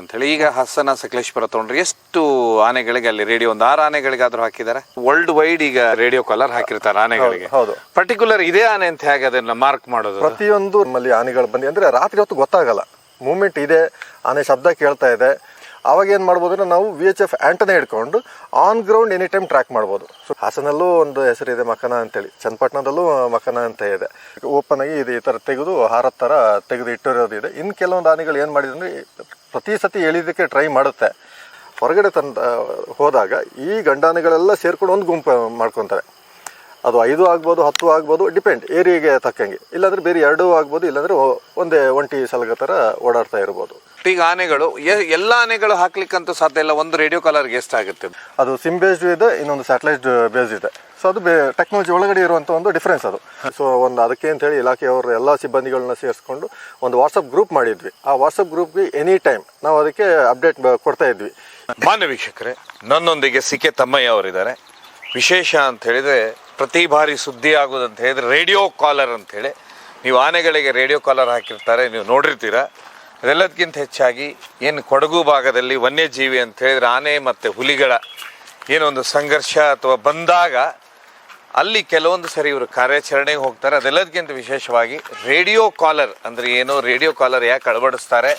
ಅಂತ ಹೇಳಿ ಈಗ ಹಾಸನ ಸಕಲೇಶ್ಪುರ ತಗೊಂಡ್ರೆ ಎಷ್ಟು ಆನೆಗಳಿಗೆ ಅಲ್ಲಿ ರೇಡಿಯೋ ಒಂದು ಆರು ಆನೆಗಳಿಗಾದ್ರೂ ಹಾಕಿದ್ದಾರೆ ವರ್ಲ್ಡ್ ವೈಡ್ ಈಗ ರೇಡಿಯೋ ಕಾಲರ್ ಹಾಕಿರ್ತಾರೆ ಆನೆಗಳಿಗೆ. ಹೌದು ಪರ್ಟಿಕ್ಯುಲರ್ ಇದೇ ಆನೆ ಅಂತ ಹೇಗೆ ಅದನ್ನ ಮಾರ್ಕ್ ಮಾಡೋದು? ಪ್ರತಿಯೊಂದು ನಮ್ಮಲ್ಲಿ ಆನೆಗಳು ಬಂದು ಅಂದ್ರೆ ರಾತ್ರಿ ಹೊತ್ತು ಗೊತ್ತಾಗಲ್ಲ. ಮೂಮೆಂಟ್ ಇದೆ ಆನೆ ಶಬ್ದ ಕೇಳ್ತಾ ಇದೆ. ಅವಾಗ ಏನು ಮಾಡ್ಬೋದು ಅಂದ್ರೆ ನಾವು ವಿ ಎಚ್ ಎಫ್ ಆಂಟನ ಹಿಡ್ಕೊಂಡು on ground any time track ಮಾಡ್ಬೋದು. ಸೊ ಹಾಸನಲ್ಲೂ ಒಂದು ಹೆಸರಿದೆ ಮಕನ ಅಂತೇಳಿ. ಚನ್ನಪಟ್ಟಣದಲ್ಲೂ ಮಕನ ಅಂತ ಇದೆ. ಓಪನ್ ಆಗಿ ಇದು ಈ ಥರ ತೆಗೆದು ಹಾರ ಥರ ತೆಗೆದು ಇಟ್ಟಿರೋದು ಇದೆ. ಇನ್ನು ಕೆಲವೊಂದು ಆನೆಗಳು ಏನು ಮಾಡಿದೆ ಅಂದ್ರೆ ಪ್ರತಿ ಸತಿ ಎಳಿದಕ್ಕೆ ಟ್ರೈ ಮಾಡುತ್ತೆ. ಹೊರಗಡೆ ತಂದ ಹೋದಾಗ ಈ ಗಂಡಾನೆಗಳೆಲ್ಲ ಸೇರ್ಕೊಂಡು ಒಂದು ಗುಂಪು ಮಾಡ್ಕೊತಾರೆ. ಅದು ಐದು ಆಗ್ಬೋದು ಹತ್ತು ಆಗ್ಬೋದು ಡಿಪೆಂಡ್. ಏರಿಯಾಗೆ ತಕ್ಕಂಗೆ. ಇಲ್ಲಾಂದ್ರೆ ಬೇರೆ ಎರಡೂ ಆಗ್ಬೋದು ಇಲ್ಲಾಂದ್ರೆ ಒಂದೇ ಒಂಟಿ ಸಲಗ ಥರ ಓಡಾಡ್ತಾ ಇರ್ಬೋದು. ಈಗ ಆನೆಗಳು ಎಲ್ಲ ಆನೆಗಳು ಹಾಕ್ಲಿಕ್ಕಂತೂ ಸಾಧ್ಯ ಇಲ್ಲ ಒಂದು ರೇಡಿಯೋ ಕಾಲರ್ಗೆ ಎಷ್ಟಾಗುತ್ತೆ? ಅದು ಸಿಮ್ ಬೇಸ್ಡ್ ಇದೆ ಇನ್ನೊಂದು ಸ್ಯಾಟಲೈಟ್ ಬೇಸ್ಡ್ ಇದೆ. ಸೊ ಅದು ಟೆಕ್ನಾಲಜಿ ಒಳಗಡೆ ಇರುವಂಥ ಒಂದು ಡಿಫ್ರೆನ್ಸ್ ಅದು. ಸೊ ಒಂದು ಅದಕ್ಕೆ ಅಂತ ಹೇಳಿ ಇಲಾಖೆಯವರು ಎಲ್ಲ ಸಿಬ್ಬಂದಿಗಳನ್ನ ಸೇರಿಸ್ಕೊಂಡು ಒಂದು ವಾಟ್ಸಪ್ ಗ್ರೂಪ್ ಮಾಡಿದ್ವಿ. ಆ ವಾಟ್ಸಪ್ ಗ್ರೂಪ್ಗೆ ಎನಿ ಟೈಮ್ ನಾವು ಅದಕ್ಕೆ ಅಪ್ಡೇಟ್ ಕೊಡ್ತಾ ಇದ್ವಿ. ಮಾನ್ಯ ವೀಕ್ಷಕರೇ ನನ್ನೊಂದಿಗೆ ಸಿ ಕೆ ತಮ್ಮಯ್ಯ ಅವರಿದ್ದಾರೆ. ವಿಶೇಷ ಅಂತ ಹೇಳಿದ್ರೆ ಪ್ರತಿ ಬಾರಿ ಸುದ್ದಿ ಆಗೋದಂತ ಹೇಳಿದ್ರೆ ರೇಡಿಯೋ ಕಾಲರ್ ಅಂತ ಹೇಳಿ. ನೀವು ಆನೆಗಳಿಗೆ ರೇಡಿಯೋ ಕಾಲರ್ ಹಾಕಿರ್ತಾರೆ ನೀವು ನೋಡಿರ್ತೀರ. ಅದೆಲ್ಲದಕ್ಕಿಂತ ಹೆಚ್ಚಾಗಿ ಏನು ಕೊಡಗು ಭಾಗದಲ್ಲಿ ವನ್ಯಜೀವಿ ಅಂತ ಹೇಳಿದ್ರೆ ಆನೆ ಮತ್ತು ಹುಲಿಗಳ ಏನೊಂದು ಸಂಘರ್ಷ ಅಥವಾ ಬಂದಾಗ ಅಲ್ಲಿ ಕೆಲವೊಂದು ಸರಿ ಇವರು ಕಾರ್ಯಾಚರಣೆಗೆ ಹೋಗ್ತಾರೆ. ಅದೆಲ್ಲದಕ್ಕಿಂತ ವಿಶೇಷವಾಗಿ ರೇಡಿಯೋ ಕಾಲರ್ ಅಂದರೆ ಏನು? ರೇಡಿಯೋ ಕಾಲರ್ ಯಾಕೆ ಅಳವಡಿಸ್ತಾರೆ?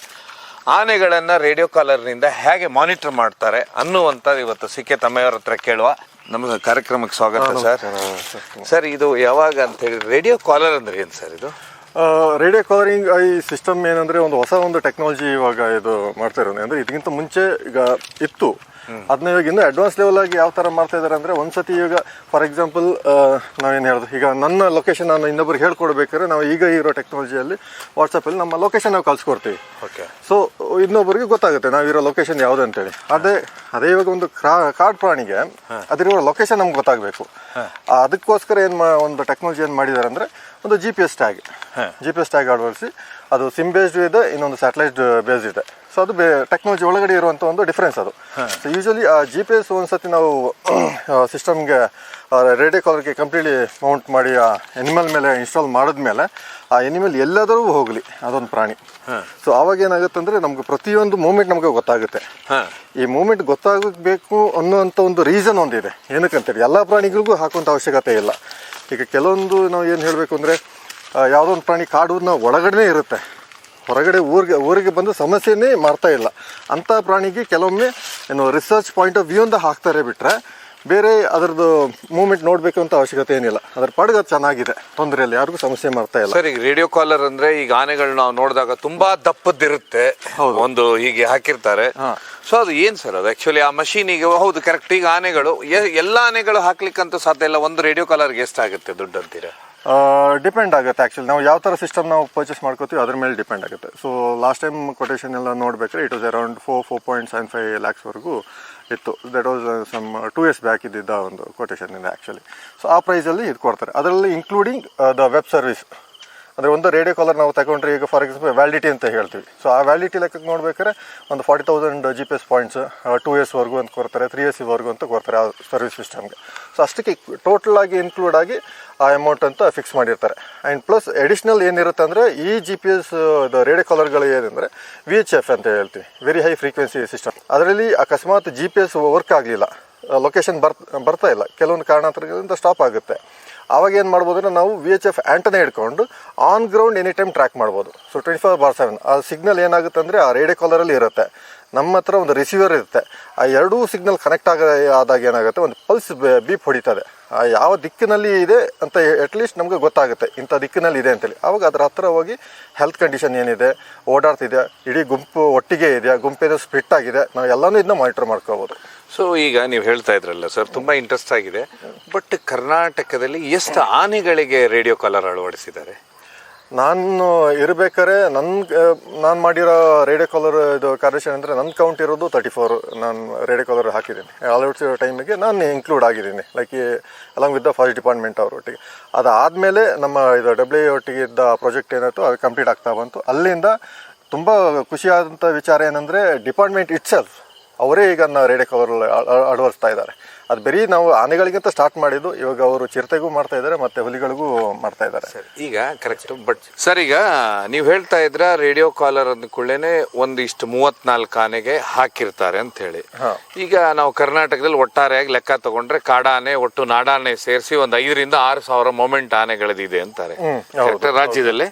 ಆನೆಗಳನ್ನು ರೇಡಿಯೋ ಕಾಲರ್ನಿಂದ ಹೇಗೆ ಮಾನಿಟರ್ ಮಾಡ್ತಾರೆ ಅನ್ನುವಂಥದ್ದು ಇವತ್ತು ಸಿಕ್ಕೆ ತಮ್ಮೆಯವರ ಹತ್ರ ಕೇಳುವ ನಮ್ಮ ಕಾರ್ಯಕ್ರಮಕ್ಕೆ ಸ್ವಾಗತ ಸರ್. ಸರ್ ಇದು ಯಾವಾಗ ಅಂತ ಹೇಳಿ ರೇಡಿಯೋ ಕಾಲರ್ ಅಂದ್ರೆ ಏನು ಸರ್ ಇದು? ರೇಡಿಯೋ ಕಾಲರಿಂಗ್ ಈ ಸಿಸ್ಟಮ್ ಏನಂದರೆ ಒಂದು ಹೊಸ ಒಂದು ಟೆಕ್ನಾಲಜಿ ಇವಾಗ ಇದು ಮಾಡ್ತಾ ಇರೋದು. ಅಂದ್ರೆ ಇದಕ್ಕಿಂತ ಮುಂಚೆ ಈಗ ಇತ್ತು. ಅದನ್ನ ಇವಾಗ ಇನ್ನೂ ಅಡ್ವಾನ್ಸ್ ಲೆವೆಲ್ ಆಗಿ ಯಾವ ಥರ ಮಾಡ್ತಾ ಇದ್ದಾರೆ ಅಂದ್ರೆ ಒಂದ್ಸತಿ ಈಗ ಫಾರ್ ಎಕ್ಸಾಂಪಲ್ ನಾವೇನು ಹೇಳೋದು ಈಗ ನನ್ನ ಲೊಕೇಶನ್ ನಾನು ಇನ್ನೊಬ್ರಿಗೆ ಹೇಳ್ಕೊಡ್ಬೇಕಾದ್ರೆ ನಾವು ಈಗ ಇರೋ ಟೆಕ್ನಾಲಜಿಯಲ್ಲಿ ವಾಟ್ಸಪ್ಪಲ್ಲಿ ನಮ್ಮ ಲೊಕೇಶನ್ ನಾವು ಕಳ್ಸಿಕೊಡ್ತೀವಿ. ಓಕೆ ಸೊ ಇನ್ನೊಬ್ಬರಿಗೆ ಗೊತ್ತಾಗುತ್ತೆ ನಾವಿರೋ ಲೊಕೇಶನ್ ಯಾವುದು ಅಂತೇಳಿ. ಅದೇ ಅದೇ ಇವಾಗ ಒಂದು ಕಾಡ್ ಪ್ರಾಣಿಗೆ ಅದಿರೋ ಲೊಕೇಶನ್ ನಮ್ಗೆ ಗೊತ್ತಾಗಬೇಕು. ಅದಕ್ಕೋಸ್ಕರ ಏನು ಮಾ ಒಂದು ಟೆಕ್ನಾಲಜಿ ಏನು ಮಾಡಿದ್ದಾರೆ ಅಂದರೆ ಒಂದು G P S tag G P S tag ಅಳವಡಿಸಿ ಅದು ಸಿಮ್ ಬೇಸ್ಡ್ ಇದೆ ಇನ್ನೊಂದು ಸ್ಯಾಟಲೈಟ್ ಬೇಸ್ಡ್ ಇದೆ. ಸೊ ಅದು ಬೇ ಟೆಕ್ನಾಲಜಿ ಒಳಗಡೆ ಇರುವಂಥ ಒಂದು ಡಿಫ್ರೆನ್ಸ್ ಅದು. ಸೊ ಯೂಶಲಿ ಆ ಜಿ ಪಿ ಎಸ್ ಒಂದ್ಸತಿ ನಾವು ಸಿಸ್ಟಮ್ಗೆ ರೇಡಿಯೋ ಕಾಲರ್ಗೆ ಕಂಪ್ಲೀಟ್ಲಿ ಮೌಂಟ್ ಮಾಡಿ ಆ ಎನಿಮಲ್ ಮೇಲೆ ಇನ್ಸ್ಟಾಲ್ ಮಾಡಿದ್ಮೇಲೆ ಆ ಎನಿಮಲ್ ಎಲ್ಲಾದರೂ ಹೋಗಲಿ ಅದೊಂದು ಪ್ರಾಣಿ. ಸೊ ಆವಾಗ ಏನಾಗುತ್ತೆ ಅಂದರೆ ನಮ್ಗೆ ಪ್ರತಿಯೊಂದು ಮೂಮೆಂಟ್ ನಮಗೆ ಗೊತ್ತಾಗುತ್ತೆ. ಈ ಮೂಮೆಂಟ್ ಗೊತ್ತಾಗಬೇಕು ಅನ್ನುವಂಥ ಒಂದು ರೀಸನ್ ಒಂದಿದೆ ಏನಕ್ಕಂತೇಳಿ ಎಲ್ಲ ಪ್ರಾಣಿಗಳಿಗೂ ಹಾಕುವಂಥ ಅವಶ್ಯಕತೆ ಇಲ್ಲ. ಈಗ ಕೆಲವೊಂದು ನಾವು ಏನು ಹೇಳಬೇಕು ಅಂದರೆ ಯಾವುದೋ ಒಂದು ಪ್ರಾಣಿ ಕಾಡೂರಿನ ಒಳಗಡೆ ಇರುತ್ತೆ. ಹೊರಗಡೆ ಊರಿಗೆ ಊರಿಗೆ ಬಂದು ಸಮಸ್ಯೆನೇ ಮಾಡ್ತಾ ಇಲ್ಲ. ಅಂಥ ಪ್ರಾಣಿಗೆ ಕೆಲವೊಮ್ಮೆ ಏನು ರಿಸರ್ಚ್ ಪಾಯಿಂಟ್ ಆಫ್ ವ್ಯೂ ಅಂತ ಹಾಕ್ತಾರೆ ಬಿಟ್ಟರೆ ಬೇರೆ ಅದರದ್ದು ಮೂವ್ಮೆಂಟ್ ನೋಡಬೇಕು ಅಂತ ಅವಶ್ಯಕತೆ ಏನಿಲ್ಲ. ಅದ್ರ ಪಾಡಿಗೆ ಅದು ಚೆನ್ನಾಗಿದೆ. ತೊಂದರೆ ಇಲ್ಲ ಯಾರಿಗೂ ಸಮಸ್ಯೆ ಮಾಡ್ತಾ ಇಲ್ಲ. ಸರ್ ಈಗ ರೇಡಿಯೋ ಕಾಲರ್ ಅಂದ್ರೆ ಈಗ ಆನೆಗಳು ನಾವು ನೋಡಿದಾಗ ತುಂಬಾ ದಪ್ಪದಿರುತ್ತೆ ಒಂದು ಹೀಗೆ ಹಾಕಿರ್ತಾರೆ. ಸೊ ಅದು ಏನ್ ಸರ್ ಅದು? ಆಕ್ಚುಲಿ ಆ ಮಷೀನಿಗೆ ಹೌದು ಕರೆಕ್ಟ್ ಈಗ ಆನೆಗಳು ಎ- ಎಲ್ಲ ಆನೆಗಳು ಹಾಕ್ಲಿಕ್ಕಂತೂ ಸಾಧ್ಯ ಇಲ್ಲ. ಒಂದು ರೇಡಿಯೋ ಕಾಲರ್ಗೆ ಎಷ್ಟಾಗುತ್ತೆ ದುಡ್ಡು ಅಂತೀರಾ? ಡಿಪೆಂಡ್ ಆಗುತ್ತೆ ಆ್ಯಕ್ಚುಲಿ ನಾವು ಯಾವ ಥರ ಸಿಸ್ಟಮ್ ನಾವು ಪರ್ಚೇಸ್ ಮಾಡ್ಕೋತೀವಿ ಅದ್ರ ಮೇಲೆ ಡಿಪೆಂಡ್ ಆಗುತ್ತೆ. ಸೊ ಲಾಸ್ಟ್ ಟೈಮ್ ಕೊಟೇಷನ್ ಎಲ್ಲ ನೋಡ್ಬೇಕಾದ್ರೆ it was around four four point seven five ಲ್ಯಾಕ್ಸ್ವರೆಗೂ ಇತ್ತು. That was some two years back ಇದ್ದಿದ್ದ ಒಂದು ಕೊಟೇಶನ್ ಇದೆ ಆ್ಯಕ್ಚುಲಿ ಸೊ ಆ ಪ್ರೈಸಲ್ಲಿ ಇದು ಕೊಡ್ತಾರೆ ಅದರಲ್ಲಿ ಇನ್ಕ್ಲೂಡಿಂಗ್ ದ ವೆಬ್ ಸರ್ವಿಸ್ ಅಂದರೆ ಒಂದು ರೇಡಿಯೋ ಕಾಲರ್ ನಾವು ತಗೊಂಡ್ರೆ ಈಗ ಫಾರ್ ಎಕ್ಸಾಂಪಲ್ ವ್ಯಾಲಿಡಿಟಿ ಅಂತ ಹೇಳ್ತೀವಿ. ಸೊ ಆ ವ್ಯಾಲಿಡಿಟಿ ಲೆಕ್ಕಕ್ಕೆ ನೋಡ್ಬೇಕಾದ್ರೆ ಒಂದು forty thousand G P S points two ಇಯರ್ಸ್ವರೆಗೂ ಅಂತ ಕೊಡ್ತಾರೆ ತ್ರೀ ಇಯರ್ಸ್ವರೆಗೂ ಅಂತ ಕೊಡ್ತಾರೆ ಆ ಸರ್ವಿಸ್ ಸಿಸ್ಟಮ್ಗೆ ಸೊ ಅಷ್ಟಕ್ಕೆ ಟೋಟಲ್ ಆಗಿ ಇನ್ಕ್ಲೂಡ್ ಆಗಿ ಆ ಅಮೌಂಟ್ ಅಂತ ಫಿಕ್ಸ್ ಮಾಡಿರ್ತಾರೆ. ಆ್ಯಂಡ್ ಪ್ಲಸ್ ಎಡಿಷ್ನಲ್ ಏನಿರುತ್ತೆ ಅಂದರೆ ಈ ಜಿ ಪಿ ಎಸ್ ರೇಡಿಯೋ ಕಾಲರ್ಗಳು ಏನಂದರೆ ವಿ ಎಚ್ ಎಫ್ ಅಂತ ಹೇಳ್ತೀವಿ. ವೆರಿ ಹೈ ಫ್ರೀಕ್ವೆನ್ಸಿ ಸಿಸ್ಟಮ್ ಅದರಲ್ಲಿ ಅಕಸ್ಮಾತ್ ಜಿ ಪಿ ಎಸ್ ವರ್ಕ್ ಆಗಲಿಲ್ಲ. ಲೊಕೇಶನ್ ಬರ್ ಬರ್ತಾ ಇಲ್ಲ. ಕೆಲವೊಂದು ಕಾರಣಾಂತರಗಳಿಂದ ಸ್ಟಾಪ್ ಆಗುತ್ತೆ. ಆವಾಗ ಏನು ಮಾಡ್ಬೋದು ಅಂದರೆ ನಾವು ವಿ ಎಚ್ ಎಫ್ ಆ್ಯಂಟನ ಹಿಡ್ಕೊಂಡು on ground any time track ಮಾಡ್ಬೋದು. So twenty four bar seven ಆ ಸಿಗ್ನಲ್ ಏನಾಗುತ್ತೆ ಅಂದರೆ ಆ ರೇಡಿಯೋ ಕಾಲರಲ್ಲಿ ಇರುತ್ತೆ. ನಮ್ಮ ಹತ್ರ ಒಂದು ರಿಸೀವರ್ ಇರುತ್ತೆ. ಆ ಎರಡೂ ಸಿಗ್ನಲ್ ಕನೆಕ್ಟ್ ಆಗ ಆದಾಗ ಏನಾಗುತ್ತೆ? ಒಂದು ಪಲ್ಸ್ ಬೀಪ್ ಹೊಡಿತದೆ. ಆ ಯಾವ ದಿಕ್ಕಿನಲ್ಲಿ ಇದೆ ಅಂತ ಅಟ್ಲೀಸ್ಟ್ ನಮಗೆ ಗೊತ್ತಾಗುತ್ತೆ. ಇಂಥ ದಿಕ್ಕಿನಲ್ಲಿ ಇದೆ ಅಂತೇಳಿ. ಆವಾಗ ಅದರ ಹತ್ರ ಹೋಗಿ ಹೆಲ್ತ್ ಕಂಡೀಷನ್ ಏನಿದೆ ಓಡಾಡ್ತಿದೆ ಇಡೀ ಗುಂಪು ಒಟ್ಟಿಗೆ ಇದೆಯಾ? ಗುಂಪೇನೋ ಸ್ಪ್ಲಿಟ್ ಆಗಿದೆ? ನಾವು ಎಲ್ಲನೂ ಇದನ್ನ ಮಾನಿಟರ್ ಮಾಡ್ಕೋಬೋದು. ಸೊ ಈಗ ನೀವು ಹೇಳ್ತಾ ಇದ್ರಲ್ಲ ಸರ್ ತುಂಬ ಇಂಟ್ರೆಸ್ಟ್ ಆಗಿದೆ. ಬಟ್ ಕರ್ನಾಟಕದಲ್ಲಿ ಎಷ್ಟು ಆನೆಗಳಿಗೆ ರೇಡಿಯೋ ಕಾಲರ್ ಅಳವಡಿಸಿದ್ದಾರೆ? ನಾನು ಇರಬೇಕಾದ್ರೆ ನನ್ನ ನಾನು ಮಾಡಿರೋ ರೇಡಿಯೋ ಕಾಲರ್ ಇದು ಕಾರ್ಯಾಚರಣೆ ಅಂದರೆ ನನ್ನ ಕೌಂಟ್ ಇರೋದು ತರ್ಟಿ ಫೋರ್ ನಾನು ರೇಡಿಯೋ ಕಾಲರ್ ಹಾಕಿದ್ದೀನಿ. ಅಳವಡಿಸಿರೋ ಟೈಮಿಗೆ ನಾನು ಇನ್ಕ್ಲೂಡ್ ಆಗಿದ್ದೀನಿ. Like along with the forest department ಅವ್ರ ಒಟ್ಟಿಗೆ ಅದಾದಮೇಲೆ ನಮ್ಮ ಇದು ಡಬ್ಲ್ಯೂ ಒಟ್ಟಿಗೆ ಇದ್ದ ಪ್ರಾಜೆಕ್ಟ್ ಏನಾಯಿತು ಅದು ಕಂಪ್ಲೀಟ್ ಆಗ್ತಾ ಬಂತು. ಅಲ್ಲಿಂದ ತುಂಬ ಖುಷಿಯಾದಂಥ ವಿಚಾರ ಏನಂದರೆ ಡಿಪಾರ್ಟ್ಮೆಂಟ್ ಇಟ್ಸೆಲ್ಫ್ ಅವರೇ ಈಗ ರೇಡಿಯೋ ಕವರ್ ಅಳವಡಿಸ್ತಾ ಇದ್ದಾರೆ. ಅದು ಬರೀ ನಾವು ಆನೆಗಳಿಗಿಂತ ಸ್ಟಾರ್ಟ್ ಮಾಡಿದ್ದು. ಇವಾಗ ಅವರು ಚಿರತೆಗೂ ಮಾಡ್ತಾ ಇದ್ದಾರೆ ಮತ್ತೆ ಹುಲಿಗಳಿಗೂ ಮಾಡ್ತಾ ಇದ್ದಾರೆ. ಈಗ ಕರೆಕ್ಟ್ ಬಟ್ ಸರ್ ಈಗ ನೀವು ಹೇಳ್ತಾ ಇದ್ರ ರೇಡಿಯೋ ಕಾಲರ್ ಅಂದ್ಕೊಳ್ಳೇನೆ ಒಂದಿಷ್ಟು ಮೂವತ್ನಾಲ್ಕು ಆನೆಗೆ ಹಾಕಿರ್ತಾರೆ ಅಂತ ಹೇಳಿ ಈಗ ನಾವು ಕರ್ನಾಟಕದಲ್ಲಿ ಒಟ್ಟಾರೆಯಾಗಿ ಲೆಕ್ಕ ತಗೊಂಡ್ರೆ ಕಾಡಾನೆ ಒಟ್ಟು ನಾಡಾನೆ ಸೇರಿಸಿ ಒಂದು ಐದರಿಂದ ಆರು ಸಾವಿರ ಮೊಮೆಂಟ್ ಆನೆಗಳದಿದೆ ಅಂತಾರೆ. ರಾಜ್ಯದಲ್ಲಿ?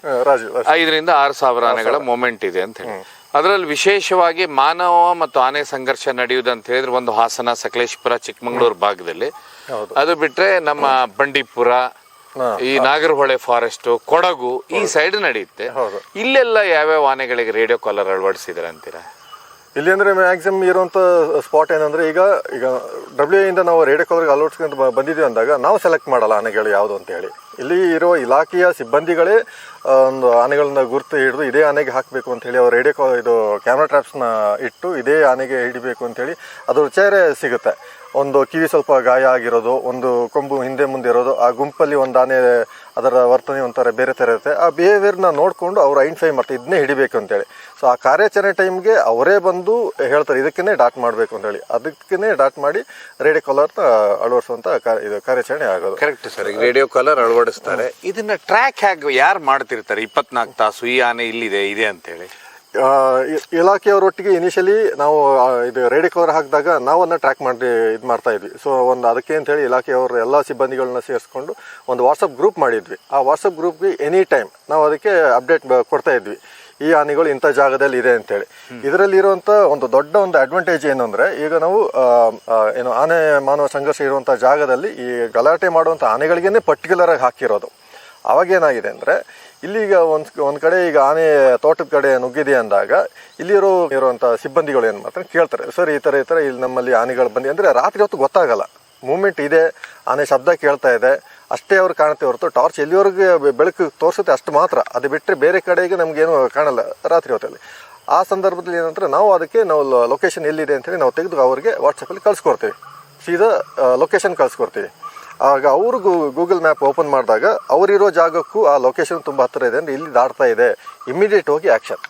ಐದರಿಂದ ಆರು ಸಾವಿರ ಆನೆಗಳ ಮೊಮೆಂಟ್ ಇದೆ ಅಂತ ಹೇಳಿ ಅದರಲ್ಲಿ ವಿಶೇಷವಾಗಿ ಮಾನವ ಮತ್ತು ಆನೆ ಸಂಘರ್ಷ ನಡೆಯುವುದು ಅಂತ ಹೇಳಿದ್ರೆ ಒಂದು ಹಾಸನ ಸಕಲೇಶ್ಪುರ ಚಿಕ್ಕಮಗಳೂರು ಭಾಗದಲ್ಲಿ. ಅದು ಬಿಟ್ರೆ ನಮ್ಮ ಬಂಡೀಪುರ. ಈ ನಾಗರಹೊಳೆ ಫಾರೆಸ್ಟ್ ಕೊಡಗು ಈ ಸೈಡ್ ನಡೆಯುತ್ತೆ. ಇಲ್ಲೆಲ್ಲ ಯಾವ್ಯಾವ ಆನೆಗಳಿಗೆ ರೇಡಿಯೋ ಕಾಲರ್ ಅಳವಡಿಸಿದ್ರೆ ಅಂತೀರಾ ಇಲ್ಲಿ ಅಂದ್ರೆ ಮ್ಯಾಕ್ಸಿಮಮ್ ಇರುವಂತ ಸ್ಪಾಟ್ ಏನಂದ್ರೆ ಈಗ ಈಗ ಡಬ್ಲ್ಯೂ ಇಂದ ನಾವು ರೇಡಿಯೋ ಕಾಲರ್ಗೆ ಅಲೋಟ್ಸ್ಕೊಂಡು ಬಂದಿದ್ದೀವಿ ಅಂದಾಗ ನಾವು ಸೆಲೆಕ್ಟ್ ಮಾಡಲ್ಲ ಆನೆಗಳು ಯಾವುದು ಅಂತ ಹೇಳಿ. ಇಲ್ಲಿ ಇರುವ ಇಲಾಖೆಯ ಸಿಬ್ಬಂದಿಗಳೇ ಒಂದು ಆನೆಗಳನ್ನ ಗುರುತು ಹಿಡಿದು ಇದೇ ಆನೆಗೆ ಹಾಕಬೇಕು ಅಂತ ಹೇಳಿ ಅವ್ರು ರೇಡಿಯೋ ಇದು ಕ್ಯಾಮ್ರಾ ಟ್ರಾಪ್ಸ್ನ ಇಟ್ಟು ಇದೇ ಆನೆಗೆ ಹಿಡಿಬೇಕು ಅಂತ ಹೇಳಿ ಅದ್ರ ಚೇರೆ ಸಿಗುತ್ತೆ. ಒಂದು ಕಿವಿ ಸ್ವಲ್ಪ ಗಾಯ ಆಗಿರೋದು, ಒಂದು ಕೊಂಬು ಹಿಂದೆ ಮುಂದೆ ಇರೋದು, ಆ ಗುಂಪಲ್ಲಿ ಒಂದು ಆನೆ ಅದರ ವರ್ತನೆ ಒಂಥರ ಬೇರೆ ಥರ ಇರುತ್ತೆ. ಆ ಬಿಹೇವಿಯರ್ನ ನೋಡಿಕೊಂಡು ಅವ್ರು ಐಡೆಂಟಿಫೈ ಮಾಡ್ತಾರೆ ಇದನ್ನೇ ಹಿಡಿಬೇಕು ಅಂತೇಳಿ. ಸೊ ಆ ಕಾರ್ಯಾಚರಣೆ ಟೈಮ್ಗೆ ಅವರೇ ಬಂದು ಹೇಳ್ತಾರೆ ಇದಕ್ಕೇ ಡಾಟ್ ಮಾಡಬೇಕು ಅಂತೇಳಿ. ಅದಕ್ಕೇ ಡಾಟ್ ಮಾಡಿ ರೇಡಿಯೋ ಕಾಲರ್ನ ಅಳವಡಿಸುವಂಥ ಇದು ಕಾರ್ಯಾಚರಣೆ ಆಗೋದು. ಕರೆಕ್ಟ್ ಸರ್ ಈಗ ರೇಡಿಯೋ ಕಾಲರ್ ಅಳವಡಿಸ್ತಾರೆ. ಇದನ್ನ ಟ್ರ್ಯಾಕ್ ಹ್ಯಾಗ್ ಯಾರು ಮಾಡ್ತಿರ್ತಾರೆ? ಇಪ್ಪತ್ನಾಲ್ಕು ತಾಸು ಈ ಆನೆ ಇಲ್ಲಿದೆ ಇದೆ ಅಂತ ಹೇಳಿ ಆ, ಇ- ಇಲಾಖೆಯವರೊಟ್ಟಿಗೆ ಇನಿಷಿಯಲಿ ನಾವು ಇದು ರೇಡಿ ಕವರ್ ಹಾಕಿದಾಗ ನಾವನ್ನು ಟ್ರ್ಯಾಕ್ ಮಾಡಿ ಇದು ಮಾಡ್ತಾ ಇದ್ವಿ. ಸೊ ಒಂದು ಅದಕ್ಕೆ ಅಂತ ಹೇಳಿ ಇಲಾಖೆಯವರು ಎಲ್ಲ ಸಿಬ್ಬಂದಿಗಳನ್ನ ಸೇರಿಸ್ಕೊಂಡು ಒಂದು ವಾಟ್ಸಪ್ ಗ್ರೂಪ್ ಮಾಡಿದ್ವಿ. ಆ ವಾಟ್ಸಪ್ ಗ್ರೂಪ್ಗೆ ಎನಿ ಟೈಮ್ ನಾವು ಅದಕ್ಕೆ ಅಪ್ಡೇಟ್ ಕೊಡ್ತಾ ಇದ್ವಿ. ಈ ಆನೆಗಳು ಇಂಥ ಜಾಗದಲ್ಲಿ ಇದೆ ಅಂತೇಳಿ ಇದರಲ್ಲಿ ಇರುವಂಥ ಒಂದು ದೊಡ್ಡ ಒಂದು ಅಡ್ವಾಂಟೇಜ್ ಏನು ಅಂದರೆ ಈಗ ನಾವು ಏನು ಆನೆ ಮಾನವ ಸಂಘರ್ಷ ಇರುವಂಥ ಜಾಗದಲ್ಲಿ ಈ ಗಲಾಟೆ ಮಾಡುವಂಥ ಆನೆಗಳಿಗೇನೆ ಪರ್ಟಿಕ್ಯುಲರ್ ಆಗಿ ಹಾಕಿರೋದು. ಅವಾಗ ಏನಾಗಿದೆ ಅಂದರೆ ಈಗ ಒಂದ್ ಒಂದು ಕಡೆ ಈಗ ಆನೆ ತೋಟದ ಕಡೆ ನುಗ್ಗಿದೆ ಅಂದಾಗ ಇಲ್ಲಿರೋ ಇರುವಂಥ ಸಿಬ್ಬಂದಿಗಳು ಏನು ಮಾಡ್ತಾರೆ ಕೇಳ್ತಾರೆ, ಸರ್, ಈ ಥರ ಈ ಥರ ಇಲ್ಲಿ ನಮ್ಮಲ್ಲಿ ಆನೆಗಳು ಬಂದಿ ಅಂದರೆ ರಾತ್ರಿ ಹೊತ್ತು ಗೊತ್ತಾಗಲ್ಲ. ಮೂಮೆಂಟ್ ಇದೆ, ಆನೆ ಶಬ್ದ ಕೇಳ್ತಾ ಇದೆ, ಅಷ್ಟೇ ಅವ್ರು ಕಾಣುತ್ತೆ ಹೊರತು ಟಾರ್ಚ್ ಎಲ್ಲಿವರೆಗೆ ಬೆಳಕು ತೋರಿಸುತ್ತೆ ಅಷ್ಟು ಮಾತ್ರ. ಅದು ಬಿಟ್ಟರೆ ಬೇರೆ ಕಡೆಗೆ ನಮಗೇನು ಕಾಣಲ್ಲ ರಾತ್ರಿ ಹೊತ್ತಲ್ಲಿ. ಆ ಸಂದರ್ಭದಲ್ಲಿ ಏನಂದ್ರೆ ನಾವು ಅದಕ್ಕೆ ನಾವು ಲೊಕೇಶನ್ ಎಲ್ಲಿದೆ ಅಂತೇಳಿ ನಾವು ತೆಗೆದು ಅವ್ರಿಗೆ ವಾಟ್ಸಪ್ಪಲ್ಲಿ ಕಳಿಸ್ಕೊಡ್ತೀವಿ. ಸೀದಾ ಲೊಕೇಶನ್ ಕಳಿಸ್ಕೊಡ್ತೀವಿ. ಆಗ ಅವರು ಗೂಗಲ್ ಮ್ಯಾಪ್ ಓಪನ್ ಮಾಡಿದಾಗ ಅವರಿರೋ ಜಾಗಕ್ಕೂ ಆ ಲೊಕೇಶನ್ ತುಂಬ ಹತ್ತಿರ ಇದೆ ಅಂದ್ರೆ ಇಲ್ಲಿ ದಾಟ್ತಾ ಇದೆ. ಇಮಿಡಿಯೇಟ್ ಹೋಗಿ ಆಕ್ಷನ್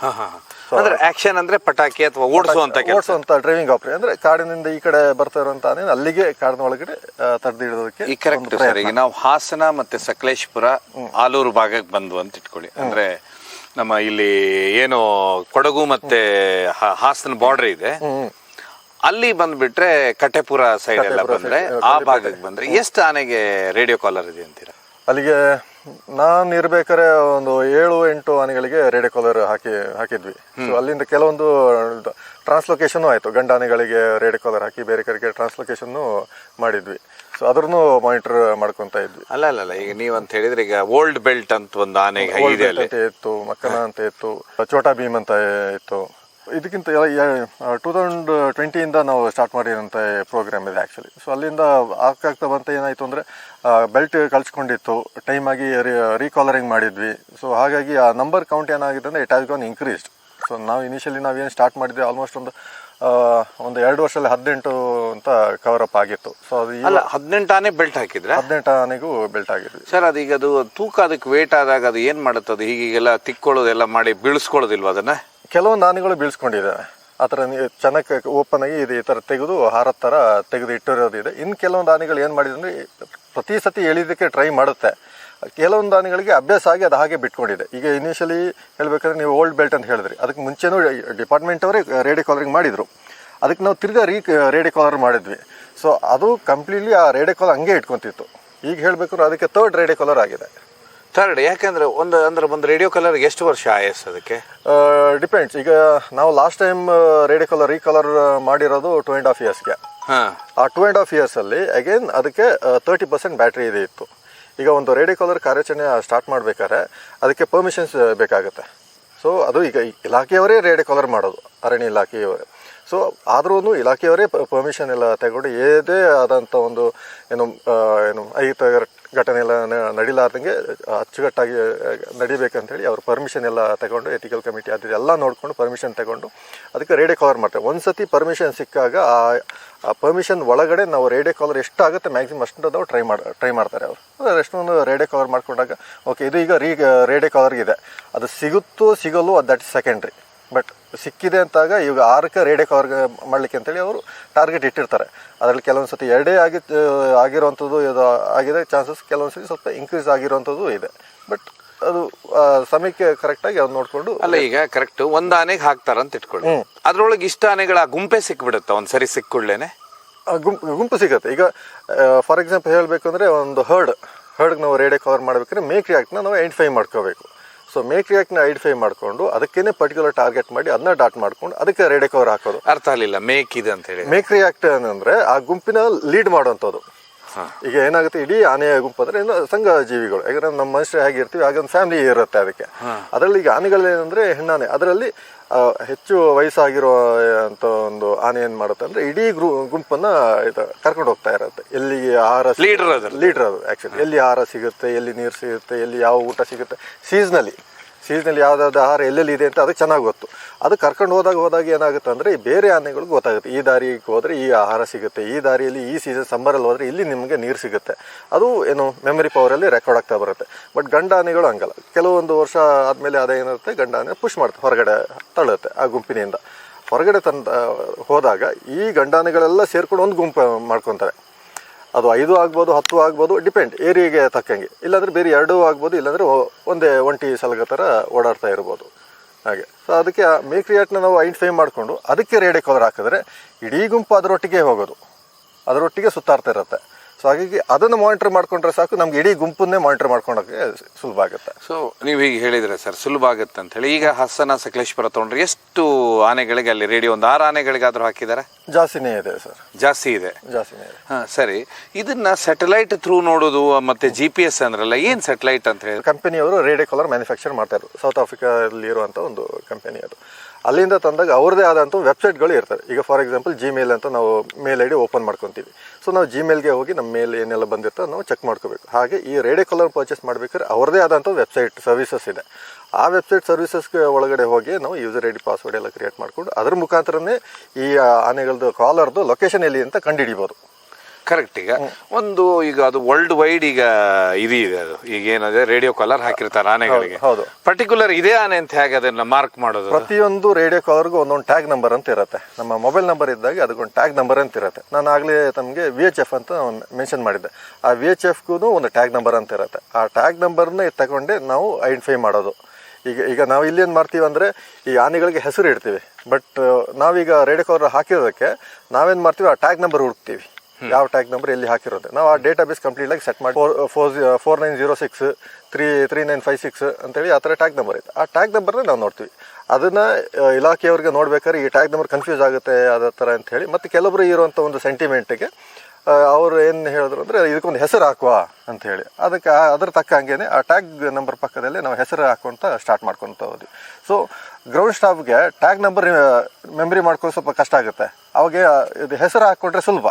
ಹಾ, ಹಾ, ಹಾ. ಅಂದ್ರೆ ಆಕ್ಷನ್ ಅಂದ್ರೆ ಪಟಾಕಿ ಅಥವಾ ಓಡಿಸುವಂತ ಓಡಿಸುವಂತ ಡ್ರೈವಿಂಗ್ ಆಪರೇಟ್ ಅಂದ್ರೆ ಕಾಡಿನಿಂದ ಈ ಕಡೆ ಬರ್ತಾ ಇರುವಂತ ಅಂದ್ರೆ ಅಲ್ಲಿಗೆ ಕಾಡಿನ ಒಳಗಡೆ ತಡೆದು ಹಿಡಿದೋದಕ್ಕೆ ಈ ಕರೆಕ್ಟ್ ಸರ್. ಈಗ ನಾವು ಹಾಸನ ಮತ್ತೆ ಸಕಲೇಶ್ಪುರ ಆಲೂರು ಭಾಗಕ್ಕೆ ಬಂದ್ವು ಅಂತ ಇಟ್ಕೊಳ್ಳಿ. ಅಂದ್ರೆ ನಮ್ಮ ಇಲ್ಲಿ ಏನು ಕೊಡಗು ಮತ್ತೆ ಹಾಸನ ಬಾರ್ಡರ್ ಇದೆ. ಅಲ್ಲಿ ಬಂದ್ಬಿಟ್ರೆ ಕಟ್ಟೆಪುರ ಸೈಡ್ ಎಲ್ಲ ಬಂದ್ರೆ ಆ ಭಾಗಕ್ಕೆ ಬಂದ್ರೆ ಎಷ್ಟು ಆನೆಗೆ ರೇಡಿಯೋ ಕಾಲರ್ ಇದೆ ಅಂತೀರಾ? ಅಲ್ಲಿಗೆ ನಾನು ಇರ್ಬೇಕಾದ್ರೆ ಒಂದು ಏಳು ಎಂಟು ಆನೆಗಳಿಗೆ ರೇಡಿಯೋ ಕಾಲರ್ ಹಾಕಿ ಹಾಕಿದ್ವಿ. ಸೊ ಅಲ್ಲಿಂದ ಕೆಲವೊಂದು ಟ್ರಾನ್ಸ್ಲೊಕೇಶನ್ ಆಯ್ತು. ಗಂಡ ಆನೆಗಳಿಗೆ ರೇಡಿಯೋ ಕಾಲರ್ ಹಾಕಿ ಬೇರೆ ಕಡೆಗೆ ಟ್ರಾನ್ಸ್ಲೊಕೇಶನ್ ಮಾಡಿದ್ವಿ. ಸೊ ಅದ್ರನ್ನು ಮಾನಿಟರ್ ಮಾಡ್ಕೊಂತ ಇದ್ವಿ. ಅಲ್ಲ ಅಲ್ಲ ಅಲ್ಲ. ಈಗ ನೀವು ಅಂತ ಹೇಳಿದ್ರೆ ಈಗ ಓಲ್ಡ್ ಬೆಲ್ಟ್ ಅಂತ ಒಂದು ಆನೆ ಇತ್ತು ಮಕ್ಕನ ಅಂತ ಇತ್ತು ಚೋಟಾ ಭೀಮ್ ಅಂತ ಇತ್ತು. ಇದಕ್ಕಿಂತ ಟೂ ತೌಸಂಡ್ ಟ್ವೆಂಟಿಯಿಂದ ನಾವು ಸ್ಟಾರ್ಟ್ ಮಾಡಿರೋಂಥ ಪ್ರೋಗ್ರಾಮ್ ಇದೆ ಆ್ಯಕ್ಚುಲಿ ಸೊ ಅಲ್ಲಿಂದ ಆಗ್ತಾ ಬಂತ ಏನಾಯಿತು ಅಂದರೆ ಬೆಲ್ಟ್ ಕಳ್ಸ್ಕೊಂಡಿತ್ತು. ಟೈಮಾಗಿ ರೀಕಾಲರಿಂಗ್ ಮಾಡಿದ್ವಿ. ಸೊ ಹಾಗಾಗಿ ಆ ನಂಬರ್ ಕೌಂಟ್ ಏನಾಗಿದೆ ಅಂದರೆ it has gone increased so ನಾವು ಇನಿಷಿಯಲಿ ನಾವೇನು ಸ್ಟಾರ್ಟ್ ಮಾಡಿದ್ವಿ ಆಲ್ಮೋಸ್ಟ್ ಒಂದು ಒಂದು ಎರಡು ವರ್ಷದಲ್ಲಿ ಹದಿನೆಂಟು ಅಂತ ಕವರ್ ಅಪ್ ಆಗಿತ್ತು. ಸೊ ಅದು ಅಲ್ಲ ಹದಿನೆಂಟು ಆನೆ ಬೆಲ್ಟ್ ಹಾಕಿದ್ರೆ? ಹದಿನೆಂಟು ಆನೆಗೂ ಬೆಲ್ಟ್ ಆಗಿದ್ವಿ. ಸರ್ ಅದೀಗ ಅದು ತೂಕ ಅದಕ್ಕೆ ವೇಟ್ ಆದಾಗ ಅದು ಏನು ಮಾಡುತ್ತೆ? ಅದು ಹೀಗೀಗೆಲ್ಲ ತಿಕ್ಕೊಳ್ಳೋದೆಲ್ಲ ಮಾಡಿ ಬೀಳಿಸ್ಕೊಳ್ಳೋದಿಲ್ವ ಅದನ್ನ? ಕೆಲವೊಂದು ಆನೆಗಳು ಬೀಳ್ಸ್ಕೊಂಡಿದ್ದಾವೆ ಆ ಥರ ಚೆನ್ನಾಗಿ ಓಪನ್ ಆಗಿ ಇದು ಈ ಥರ ತೆಗೆದು ಹಾರ ಥರ ತೆಗೆದು ಇಟ್ಟಿರೋದಿದೆ ಇನ್ನು ಕೆಲವೊಂದು ಆನೆಗಳು ಏನು ಮಾಡಿದೆ ಅಂದರೆ ಪ್ರತಿ ಸತಿ ಎಳಿಯೋದಕ್ಕೆ ಟ್ರೈ ಮಾಡುತ್ತೆ. ಕೆಲವೊಂದು ಆನೆಗಳಿಗೆ ಅಭ್ಯಾಸ ಆಗಿ ಅದು ಹಾಗೆ ಬಿಟ್ಕೊಂಡಿದೆ. ಈಗ ಇನಿಷಿಯಲಿ ಹೇಳಬೇಕಂದ್ರೆ ನೀವು ಓಲ್ಡ್ ಬೆಲ್ಟ್ ಅಂತ ಹೇಳಿದ್ರಿ. ಅದಕ್ಕೆ ಮುಂಚೆನೂ ಡಿಪಾರ್ಟ್ಮೆಂಟ್ ಅವರೇ ರೇಡಿಯೋ ಕಾಲರಿಂಗ್ ಮಾಡಿದರು. ಅದಕ್ಕೆ ನಾವು ತಿರ್ಗಾ ರೀ ರೇಡಿಯೋ ಕಾಲರ್ ಮಾಡಿದ್ವಿ. ಸೊ ಅದು ಕಂಪ್ಲೀಟ್ಲಿ ಆ ರೇಡಿಯೋ ಕಾಲರ್ ಹಂಗೆ ಇಟ್ಕೊತಿತ್ತು. ಈಗ ಹೇಳಬೇಕಾದ್ರೆ ಅದಕ್ಕೆ ತರ್ಡ್ ರೇಡಿಯೋ ಕಾಲರ್ ಆಗಿದೆ. ಥರ್ಡ್ ಯಾಕಂದ್ರೆ ಒಂದು ಅಂದ್ರೆ ಒಂದು ರೇಡಿಯೋ ಕಲರ್ ಎಷ್ಟು ವರ್ಷ ಆಯಸ್ ಅದಕ್ಕೆ? ಡಿಪೆಂಡ್ಸ್ ಈಗ ನಾವು last time radio collar recollar ಮಾಡಿರೋದು ಟೂ ಆ್ಯಂಡ್ ಹಾಫ್ ಇಯರ್ಸ್ಗೆ ಹಾ. ಆ ಟೂ ಆ್ಯಂಡ್ ಹಾಫ್ ಇಯರ್ಸಲ್ಲಿ ಅಗೇನ್ ಅದಕ್ಕೆ ತರ್ಟಿ ಪರ್ಸೆಂಟ್ ಬ್ಯಾಟ್ರಿ ಇದೆ ಇತ್ತು. ಈಗ ಒಂದು ರೇಡಿಯೋ ಕಲರ್ ಕಾರ್ಯಾಚರಣೆ ಸ್ಟಾರ್ಟ್ ಮಾಡಬೇಕಾದ್ರೆ ಅದಕ್ಕೆ ಪರ್ಮಿಷನ್ಸ್ ಬೇಕಾಗುತ್ತೆ. ಸೊ ಅದು ಈಗ ಇಲಾಖೆಯವರೇ ರೇಡಿಯೋ ಕಲರ್ ಮಾಡೋದು ಅರಣ್ಯ ಇಲಾಖೆಯವರೇ. ಸೊ ಆದ್ರೂ ಇಲಾಖೆಯವರೇ ಪರ್ಮಿಷನ್ ಎಲ್ಲ ತಗೊಂಡು ಏದೇ ಆದಂಥ ಒಂದು, ಏನು ಏನು ಐತ ಘಟನೆ ಎಲ್ಲ ನಡಿಲಾರ್ದಂಗೆ ಅಚ್ಚುಕಟ್ಟಾಗಿ ನಡಿಬೇಕಂತೇಳಿ ಅವ್ರ ಪರ್ಮಿಷನ್ ಎಲ್ಲ ತಗೊಂಡು ಎಥಿಕಲ್ ಕಮಿಟಿ ಅದು ಎಲ್ಲ ನೋಡಿಕೊಂಡು ಪರ್ಮಿಷನ್ ತಗೊಂಡು ಅದಕ್ಕೆ ರೇಡಿಯೋ ಕಾಲರ್ ಮಾಡ್ತಾರೆ. ಒಂದು ಸತಿ ಪರ್ಮಿಷನ್ ಸಿಕ್ಕಾಗ ಆ ಪರ್ಮಿಷನ್ ಒಳಗಡೆ ನಾವು ರೇಡಿಯೋ ಕಾಲರ್ ಎಷ್ಟಾಗುತ್ತೆ ಮ್ಯಾಕ್ಸಿಮಮ್ ಅಷ್ಟು ನಾವು ಟ್ರೈ ಮಾಡಿ ಟ್ರೈ ಮಾಡ್ತಾರೆ ಅವರು. ಎಷ್ಟೊಂದು ರೇಡಿಯೋ ಕಾಲರ್ ಮಾಡ್ಕೊಂಡಾಗ ಓಕೆ ಇದು ಈಗ ರೀ ರೇಡಿಯೋ ಕಾಲರ್ ಇದೆ ಅದು ಸಿಗುತ್ತೋ ಸಿಗಲ್ಲೋ ಅದು ದಟ್ ಸೆಕೆಂಡ್ರಿ ಬಟ್ ಸಿಕ್ಕಿದೆ ಅಂತಾಗ ಈಗ ಆರಕ್ಕೆ ರೇಡಿಯೋ ಕವರ್ ಮಾಡಲಿಕ್ಕೆ ಅಂತೇಳಿ ಅವರು ಟಾರ್ಗೆಟ್ ಇಟ್ಟಿರ್ತಾರೆ. ಅದರಲ್ಲಿ ಕೆಲವೊಂದು ಸತಿ ಎರಡೇ ಆಗಿ ಆಗಿರುವಂಥದ್ದು ಇದು ಆಗಿದೆ. ಚಾನ್ಸಸ್ ಕೆಲವೊಂದು ಸತಿ ಸ್ವಲ್ಪ ಇನ್ಕ್ರೀಸ್ ಆಗಿರುವಂಥದ್ದು ಇದೆ. ಬಟ್ ಅದು ಸಮಯಕ್ಕೆ ಕರೆಕ್ಟಾಗಿ ಅವ್ರು ನೋಡಿಕೊಂಡು ಅಲ್ಲ ಈಗ ಕರೆಕ್ಟ್ ಒಂದು ಆನೆಗೆ ಹಾಕ್ತಾರ ಅಂತ ಇಟ್ಕೊಳ್ಳಿ ಅದ್ರೊಳಗೆ ಇಷ್ಟ ಆನೆಗಳ ಗುಂಪೆ ಸಿಕ್ಬಿಡುತ್ತ ಒಂದು ಸರಿ ಸಿಕ್ಕುಳ್ಳೇನೆ? ಗುಂಪು ಗುಂಪು ಸಿಗುತ್ತೆ. ಈಗ ಫಾರ್ ಎಕ್ಸಾಂಪಲ್ ಹೇಳಬೇಕು ಅಂದರೆ ಒಂದು ಹರ್ಡ್ ಹರ್ಡ್ಗೆ ನಾವು ರೇಡಿಯೋ ಕವರ್ ಮಾಡಬೇಕಂದ್ರೆ ಮೇಕ್ ರಿಯಾಕ್ಟ್ನ ನಾವು ಐಡೆಂಟಿಫೈ ಮಾಡ್ಕೋಬೇಕು. ಸೊ ಮೇಕ್ನ ಐಡೆಂಟಿಫೈ ಮಾಡಿಕೊಂಡು ಅದಕ್ಕೇನೆ ಪರ್ಟಿಕ್ಯುಲರ್ ಟಾರ್ಗೆಟ್ ಮಾಡಿ ಅದನ್ನ ಡಾಟ್ ಮಾಡ್ಕೊಂಡು ಅದಕ್ಕೆ ರೇಡಿಯೋ ಕವರ್ ಹಾಕೋದು. ಅರ್ಥ ಆಗಲಿಲ್ಲ ಮೇಕ್ ಇದೆ ಅಂತ ಹೇಳಿ. ಮೇಕ್ ರಿಯಾಕ್ಟ್ ಏನಂದ್ರೆ ಆ ಗುಂಪಿನ ಲೀಡ್ ಮಾಡುವಂಥದ್ದು. ಈಗ ಏನಾಗುತ್ತೆ ಇಡೀ ಆನೆಯ ಗುಂಪು ಅಂದ್ರೆ ಸಂಘ ಜೀವಿಗಳು ಯಾಕಂದ್ರೆ ನಮ್ಮ ಮನುಷ್ಯರು ಹೇಗಿರ್ತೀವಿ ಹಾಗೆ ಒಂದು ಫ್ಯಾಮಿಲಿ ಇರುತ್ತೆ ಅದಕ್ಕೆ. ಅದರಲ್ಲಿ ಈಗ ಆನೆಗಳೇನಂದ್ರೆ ಹೆಣ್ಣಾನೆ. ಅದರಲ್ಲಿ ಹೆಚ್ಚು ವಯಸ್ಸಾಗಿರೋ ಅಂತ ಒಂದು ಆನೆ ಏನ್ ಮಾಡುತ್ತೆ ಅಂದ್ರೆ ಇಡೀ ಗ್ರೂ ಗುಂಪನ್ನ ಇದು ಕರ್ಕೊಂಡು ಹೋಗ್ತಾ ಇರುತ್ತೆ. ಎಲ್ಲಿ ಆಹಾರ ಲೀಡರ್ ಅದು. ಲೀಡರ್ ಅದು ಆಕ್ಚುಲಿ ಎಲ್ಲಿ ಆಹಾರ ಸಿಗುತ್ತೆ ಎಲ್ಲಿ ನೀರು ಸಿಗುತ್ತೆ ಎಲ್ಲಿ ಯಾವ ಊಟ ಸಿಗುತ್ತೆ. ಸೀಸ್ನಲ್ಲಿ ಸೀಸ್ನಲ್ಲಿ ಯಾವ್ದಾವ್ದು ಆಹಾರ ಎಲ್ಲೆಲ್ಲಿ ಇದೆ ಅಂತ ಅದಕ್ಕೆ ಚೆನ್ನಾಗಿ ಗೊತ್ತು. ಅದು ಕರ್ಕೊಂಡು ಹೋದಾಗ ಹೋದಾಗ ಏನಾಗುತ್ತೆ ಅಂದರೆ ಬೇರೆ ಆನೆಗಳಿಗೆ ಗೊತ್ತಾಗುತ್ತೆ. ಈ ದಾರಿಗೆ ಹೋದರೆ ಈ ಆಹಾರ ಸಿಗುತ್ತೆ, ಈ ದಾರಿಯಲ್ಲಿ ಈ ಸೀಸನ್ ಸಮ್ಮರಲ್ಲಿ ಹೋದರೆ ಇಲ್ಲಿ ನಿಮಗೆ ನೀರು ಸಿಗುತ್ತೆ. ಅದು ಏನು ಮೆಮರಿ ಪವರಲ್ಲಿ ರೆಕಾರ್ಡ್ ಆಗ್ತಾ ಬರುತ್ತೆ. ಬಟ್ ಗಂಡ ಆನೆಗಳು ಹಂಗಲ್ಲ. ಕೆಲವೊಂದು ವರ್ಷ ಆದಮೇಲೆ ಅದೇನಿರುತ್ತೆ ಗಂಡ ಆನೆ ಪುಷ್ ಮಾಡುತ್ತೆ ಹೊರಗಡೆ ತಳ್ಳುತ್ತೆ ಆ ಗುಂಪಿನಿಂದ. ಹೊರಗಡೆ ತಂದ, ಹೋದಾಗ ಈ ಗಂಡಾನೆಗಳೆಲ್ಲ ಸೇರ್ಕೊಂಡು ಒಂದು ಗುಂಪು ಮಾಡ್ಕೊತಾರೆ. ಅದು ಐದು ಆಗ್ಬೋದು, ಹತ್ತು ಆಗ್ಬೋದು ಡಿಪೆಂಡ್ ಏರಿಯಾಗೆ ತಕ್ಕಂಗೆ. ಇಲ್ಲಾಂದರೆ ಬೇರೆ ಎರಡೂ ಆಗ್ಬೋದು, ಇಲ್ಲಾಂದರೆ ಒಂದೇ ಒಂಟಿ ಸಲಗ ಥರ ಓಡಾಡ್ತಾ ಇರ್ಬೋದು. ಹಾಗೆ. ಸೊ ಅದಕ್ಕೆ ಆ ಮೇಕ್ರಿಯಾಟ್ನ ನಾವು ಐಡೆಂಟಿಫೈ ಮಾಡಿಕೊಂಡು ಅದಕ್ಕೆ ರೇಡಿಯೋ ಕವರ್ ಹಾಕಿದ್ರೆ ಇಡೀ ಗುಂಪು ಅದರೊಟ್ಟಿಗೆ ಹೋಗೋದು. ಅದರೊಟ್ಟಿಗೆ ಸುತ್ತಾಡ್ತಾ ಇರುತ್ತೆ. ಸೊ ಹಾಗಾಗಿ ಅದನ್ನು ಮಾನಿಟರ್ ಮಾಡ್ಕೊಂಡ್ರೆ ಸಾಕು. ನಮ್ಗೆ ಇಡೀ ಗುಂಪನ್ನೇ ಮಾನಿಟರ್ ಮಾಡ್ಕೊಳಕ್ಕೆ ಸುಲಭ ಆಗುತ್ತೆ. ಸೊ ನೀವು ಹೀಗೆ ಹೇಳಿದ್ರೆ ಸರ್ ಸುಲಭ ಆಗುತ್ತೆ ಅಂತ ಹೇಳಿ. ಈಗ ಹಾಸನ ಸಕಲೇಶ್ವರ ತಗೊಂಡ್ರೆ ಎಷ್ಟು ಆನೆಗಳಿಗೆ ಅಲ್ಲಿ ರೇಡಿಯೋ ಒಂದು ಆರು ಆನೆಗಳಿಗಾದ್ರೂ ಹಾಕಿದ್ದಾರೆ ಜಾಸ್ತಿನೇ ಇದೆ ಸರ್. ಜಾಸ್ತಿ ಇದೆ. ಜಾಸ್ತಿನೇ ಇದೆ. ಹಾಂ ಸರಿ. ಇದನ್ನ ಸ್ಯಾಟಲೈಟ್ ಥ್ರೂ ನೋಡೋದು ಮತ್ತೆ ಜಿ ಪಿ ಎಸ್ ಅಂದ್ರಲ್ಲ ಏನು ಸ್ಯಾಟಲೈಟ್ ಅಂತ ಹೇಳಿ? ಕಂಪನಿಯವರು ರೇಡಿಯೋ ಕಲರ್ ಮ್ಯಾನುಫ್ಯಾಕ್ಚರ್ ಮಾಡ್ತಾರೆ ಸೌತ್ ಆಫ್ರಿಕಾದಲ್ಲಿ ಇರುವಂಥ ಒಂದು ಕಂಪನಿ ಅದು. ಅಲ್ಲಿಂದ ತಂದಾಗ ಅವ್ರದ್ದೇ ಆದಂಥ ವೆಬ್ಸೈಟ್ಗಳು ಇರ್ತವೆ. ಈಗ ಫಾರ್ ಎಕ್ಸಾಂಪಲ್ ಜಿಮೇಲ್ ಅಂತ ನಾವು ಮೇಲ್ ಐ ಡಿ ಓಪನ್ ಮಾಡ್ಕೊತೀವಿ. ಸೊ ನಾವು ಜಿಮೇಲ್ಗೆ ಹೋಗಿ ನಮ್ಮ ಮೇಲ್ ಏನೆಲ್ಲ ಬಂದಿರ್ತೋ ನಾವು ಚೆಕ್ ಮಾಡ್ಕೋಬೇಕು. ಹಾಗೆ ಈ ರೇಡಿಯೋ ಕಾಲರ್ ಪರ್ಚೇಸ್ ಮಾಡಬೇಕಾದ್ರೆ ಅವ್ರದ್ದೇ ಆದಂಥ ವೆಬ್ಸೈಟ್ ಸರ್ವಿಸಸ್ ಇದೆ. ಆ ವೆಬ್ಸೈಟ್ ಸರ್ವಿಸಸ್ಗೆ ಒಳಗಡೆ ಹೋಗಿ ನಾವು ಯೂಸರ್ ಐ ಡಿ ಪಾಸ್ವರ್ಡ್ ಎಲ್ಲ ಕ್ರಿಯೇಟ್ ಮಾಡ್ಕೊಂಡು ಅದ್ರ ಮುಖಾಂತರನೇ ಈ ಆನೆಗಳದ್ದು ಕಾಲರ್ದು ಲೊಕೇಶನ್ ಎಲ್ಲಿ ಅಂತ ಕಂಡುಹಿಡಿಬೋದು ಕರೆಕ್ಟ್ ಈಗ ಒಂದು ಈಗ ಅದು ವರ್ಲ್ಡ್ ವೈಡ್ ಈಗ ಇದು ಇದೆ ಅದು. ಈಗ ಏನದೆ ರೇಡಿಯೋ ಕಾಲರ್ ಹಾಕಿರ್ತಾರೆ ಆನೆಗಳಿಗೆ. ಹೌದು. ಪರ್ಟಿಕ್ಯುಲರ್ ಇದೇ ಆನೆ ಅಂತ ಹೇಗೆ ಅದನ್ನ ಮಾರ್ಕ್ ಮಾಡೋದು? ಪ್ರತಿಯೊಂದು ರೇಡಿಯೋ ಕಾಲರ್ಗೂ ಒಂದೊಂದು ಟ್ಯಾಗ್ ನಂಬರ್ ಅಂತ ಇರುತ್ತೆ. ನಮ್ಮ ಮೊಬೈಲ್ ನಂಬರ್ ಇದ್ದಾಗ ಅದಕ್ಕೊಂದು ಟ್ಯಾಗ್ ನಂಬರ್ ಅಂತ ಇರುತ್ತೆ. ನಾನು ಆಗಲೇ ತಮಗೆ ವಿ ಎಚ್ ಎಫ್ ಅಂತ ಮೆನ್ಷನ್ ಮಾಡಿದ್ದೆ. ಆ ವಿ ಎಚ್ ಎಫ್ಗೂ ಒಂದು ಟ್ಯಾಗ್ ನಂಬರ್ ಅಂತ ಇರುತ್ತೆ. ಆ ಟ್ಯಾಗ್ ನಂಬರ್ನ ತಗೊಂಡೆ ನಾವು ಐಡೆಂಟಿಫೈ ಮಾಡೋದು. ಈಗ ಈಗ ನಾವು ಇಲ್ಲಿ ಏನು ಮಾಡ್ತೀವಿ ಅಂದರೆ ಈ ಆನೆಗಳಿಗೆ ಹೆಸರು ಇಡ್ತೀವಿ. ಬಟ್ ನಾವೀಗ ರೇಡಿಯೋ ಕವರ್ ಹಾಕಿರೋದಕ್ಕೆ ನಾವೇನು ಮಾಡ್ತೀವಿ? ಆ ಟ್ಯಾಗ್ ನಂಬರ್ ಹುಡುಕ್ತೀವಿ. ಯಾವ ಟ್ಯಾಗ್ ನಂಬರ್ ಎಲ್ಲಿ ಹಾಕಿರೋದು? ನಾವು ಆ ಡೇಟಾ ಬೇಸ್ ಕಂಪ್ಲೀಟ್ ಆಗಿ ಸೆಟ್ ಮಾಡಿ four four nine zero six, three three nine five six ಅಂತೇಳಿ ಆ ಥರ ಟ್ಯಾಗ್ ನಂಬರ್ ಇದೆ. ಆ ಟ್ಯಾಗ್ ನಂಬರ್ನ ನಾವು ನೋಡ್ತೀವಿ. ಅದನ್ನ ಇಲಾಖೆಯವರಿಗೆ ನೋಡ್ಬೇಕಾದ್ರೆ ಈ ಟ್ಯಾಗ್ ನಂಬರ್ ಕನ್ಫ್ಯೂಸ್ ಆಗುತ್ತೆ, ಅದ ಥರ ಅಂತ ಹೇಳಿ. ಮತ್ತು ಕೆಲವರು ಇರುವಂಥ ಒಂದು ಸೆಂಟಿಮೆಂಟಿಗೆ ಅವರು ಏನು ಹೇಳಿದ್ರು ಅಂದರೆ ಇದಕ್ಕೊಂದು ಹೆಸರು ಹಾಕುವ ಅಂತ ಹೇಳಿ. ಅದಕ್ಕೆ ಅದ್ರ ತಕ್ಕ ಹಂಗೇನೆ ಆ ಟ್ಯಾಗ್ ನಂಬರ್ ಪಕ್ಕದಲ್ಲಿ ನಾವು ಹೆಸರು ಹಾಕೊಂತ ಸ್ಟಾರ್ಟ್ ಮಾಡ್ಕೊತ ಹೋದ್ವಿ. ಸೊ ಗ್ರೌಂಡ್ ಸ್ಟಾಫ್ಗೆ ಟ್ಯಾಗ್ ನಂಬರ್ ಮೆಮ್ರಿ ಮಾಡ್ಕೊಂಡು ಸ್ವಲ್ಪ ಕಷ್ಟ ಆಗುತ್ತೆ. ಅವಾಗ ಇದು ಹೆಸರು ಹಾಕ್ಕೊಂಡ್ರೆ ಸುಲಭ.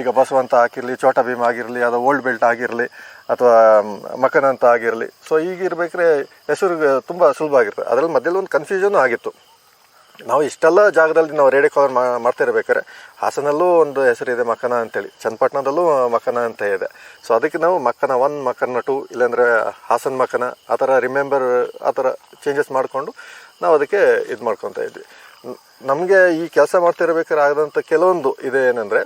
ಈಗ ಬಸವಂತ ಆಗಿರ್ಲಿ, ಚೋಟ ಭೀಮ್ ಆಗಿರಲಿ, ಅದು ಓಲ್ಡ್ ಬೆಲ್ಟ್ ಆಗಿರಲಿ, ಅಥವಾ ಮಕನಂತ ಆಗಿರಲಿ. ಸೊ ಈಗ ಇರ್ಬೇಕ್ರೆ ಹೆಸರು ತುಂಬ ಸುಲಭ ಆಗಿರ್ತದೆ. ಅದರಲ್ಲಿ ಮಧ್ಯದಲ್ಲಿ ಒಂದು ಕನ್ಫ್ಯೂಷನ್ ಆಗಿತ್ತು. ನಾವು ಇಷ್ಟೆಲ್ಲ ಜಾಗದಲ್ಲಿ ನಾವು ರೇಡಿಯೋ ಕವರ್ ಮಾಡ್ತಾ ಇರ್ಬೇಕಾದ್ರೆ, ಹಾಸನಲ್ಲೂ ಒಂದು ಹೆಸರಿದೆ ಮಕನ ಅಂತೇಳಿ. ಚನ್ನಪಟ್ಟಣದಲ್ಲೂ ಮಕನ ಅಂತ ಇದೆ. ಸೊ ಅದಕ್ಕೆ ನಾವು ಮಕ್ಕನ ಒನ್ ಮಕ್ಕನ ಟು ಇಲ್ಲಾಂದರೆ ಹಾಸನ್ ಮಕನ, ಆ ಥರ ರಿಮೆಂಬರ್ ಆ ಥರ ಚೇಂಜಸ್ ಮಾಡಿಕೊಂಡು ನಾವು ಅದಕ್ಕೆ ಇದು ಮಾಡ್ಕೊತಾ ಇದ್ವಿ ನಮಗೆ ಈ ಕೆಲಸ ಮಾಡ್ತಾ ಇರ್ಬೇಕಾದ್ರೆ ಆದಂಥ ಕೆಲವೊಂದು ಇದೆ ಏನಂದರೆ